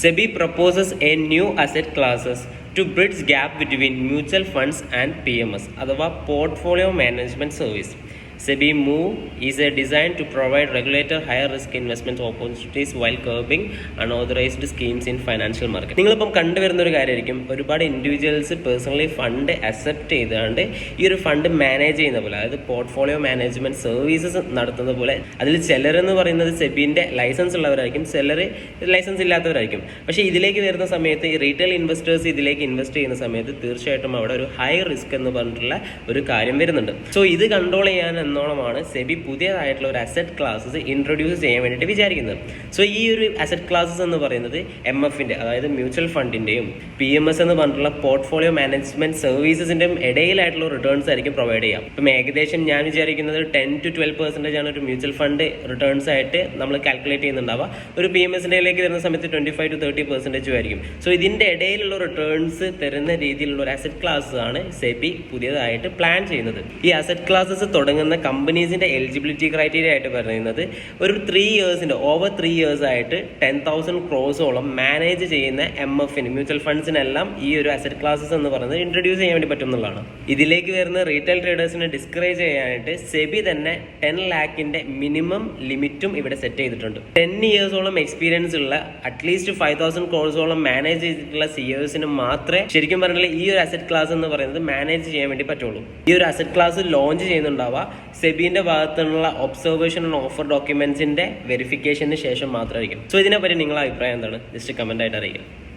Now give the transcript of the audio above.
SEBI proposes a new asset classes to bridge gap between mutual funds and PMS അഥവാ Portfolio Management Service. SEBI move is a design to provide regulator higher risk investment opportunities while curbing unauthorized schemes in financial market. നിങ്ങളിപ്പം കണ്ടുവരുന്ന ഒരു കാര്യമായിരിക്കും. ഒരുപാട് individuals personally fund accept ചെയ്തുകൊണ്ട് ഈ ഒരു fund manage ചെയ്യുന്ന പോലെ അതായത് പോർട്ട്ഫോളിയോ മാനേജ്മെന്റ് സർവീസസ് നടത്തുന്ന പോലെ അതിൽ ചിലരെന്ന് പറയുന്നത് സെബിന്റെ ലൈസൻസ് ഉള്ളവരായിരിക്കും. ചിലർ ലൈസൻസ് ഇല്ലാത്തവരായിരിക്കും. പക്ഷേ ഇതിലേക്ക് വരുന്ന സമയത്ത് ഈ റീറ്റെയിൽ ഇൻവെസ്റ്റേഴ്സ് ഇതിലേക്ക് ഇൻവെസ്റ്റ് ചെയ്യുന്ന സമയത്ത് തീർച്ചയായിട്ടും അവിടെ ഒരു ഹൈ റിസ്ക് എന്ന് പറഞ്ഞിട്ടുള്ള ഒരു കാര്യം വരുന്നുണ്ട്. സോ ഇത് കൺട്രോൾ ചെയ്യാൻ എന്നോണമാണ് സെബി പുതിയതായിട്ടുള്ള ഒരു അസറ്റ് ക്ലാസ്സസ് ഇൻട്രൊഡ്യൂസ് ചെയ്യാൻ വേണ്ടിയിട്ട് വിചാരിക്കുന്നത്. സോ ഈ ഒരു അസറ്റ് ക്ലാസ്സസ് എന്ന് പറയുന്നത് എം എഫിന്റെ അതായത് മ്യൂച്വൽ ഫണ്ടിന്റെയും പി എം എസ് എന്ന് പറഞ്ഞിട്ടുള്ള പോർട്ട്ഫോളിയോ മാനേജ്മെന്റ് സർവീസസിന്റെയും ഇടയിലായിട്ടുള്ള റിട്ടേൺസ് ആയിരിക്കും പ്രൊവൈഡ് ചെയ്യാം ഇപ്പം ഏകദേശം ഞാൻ വിചാരിക്കുന്നത് ടെൻ ടു ട്വൽവ് പെർസെന്റേജ് ആണ് ഒരു മ്യൂച്വൽ ഫണ്ട് റിട്ടേൺസ് ആയിട്ട് നമ്മൾ കാൽക്കുലേറ്റ് ചെയ്യുന്നുണ്ടാവുക. ഒരു പി എം എസിന്റെയിലേക്ക് വരുന്ന സമയത്ത് twenty five to thirty percentage ആയിരിക്കും. സോ ഇതിന്റെ ഇടയിലുള്ള റിട്ടേൺസ് തരുന്ന രീതിയിലുള്ള ഒരു അസറ്റ് ക്ലാസ് ആണ് സെബി പുതിയതായിട്ട് പ്ലാൻ ചെയ്യുന്നത്. ഈ അസറ്റ് ക്ലാസ്സസ് തുടങ്ങുന്ന കമ്പനീസിന്റെ എലിജിബിലിറ്റി ക്രൈറ്റീരിയ ആയിട്ട് പറയുന്നത് ഒരു ത്രീ ഇയേഴ്സിന്റെ ഓവർ ത്രീ ഇയേഴ്സ് ആയിട്ട് ടെൻ തൗസൻഡ് ക്രോസോളം മാനേജ് ചെയ്യുന്ന എം എഫിന് മ്യൂച്വൽ ഫണ്ട്സിനെല്ലാം ഈ ഒരു അസറ്റ് ക്ലാസസ് എന്ന് പറയുന്നത് ഇൻട്രൊഡ്യൂസ് ചെയ്യാൻ വേണ്ടി പറ്റും എന്നുള്ളതാണ്. ഇതിലേക്ക് വരുന്ന റീറ്റെയിൽ ട്രേഡേഴ്സിനെ ഡിസ്കറേജ് ചെയ്യാനായിട്ട് സെബി തന്നെ ടെൻ ലാക്കിന്റെ മിനിമം ലിമിറ്റും ഇവിടെ സെറ്റ് ചെയ്തിട്ടുണ്ട്. ടെൻ ഇയേഴ്സോളം എക്സ്പീരിയൻസ് ഉള്ള അറ്റ്ലീസ്റ്റ് ഫൈവ് തൗസൻഡ് ക്രോസോളം മാനേജ് ചെയ്തിട്ടുള്ള സിയേഴ്സിന് മാത്രമേ ശരിക്കും പറഞ്ഞാൽ ഈ ഒരു അസറ്റ് ക്ലാസ് എന്ന് പറയുന്നത് മാനേജ് ചെയ്യാൻ വേണ്ടി പറ്റുള്ളൂ. ഈ ഒരു അസറ്റ് ക്ലാസ് ലോഞ്ച് ചെയ്യുന്നുണ്ടാവുക. സെബിന്റെ ഭാഗത്തുനിന്നുള്ള ഒബ്സർവേഷൻ ഓഫർ ഡോക്യുമെന്റ്സിന്റെ വെരിഫിക്കേഷന് ശേഷം മാത്രമായിരിക്കും. സോ ഇതിനെപ്പറ്റി നിങ്ങളുടെ അഭിപ്രായം എന്താണ്? ജസ്റ്റ് കമന്റ് ആയിട്ട് അറിയിക്കുക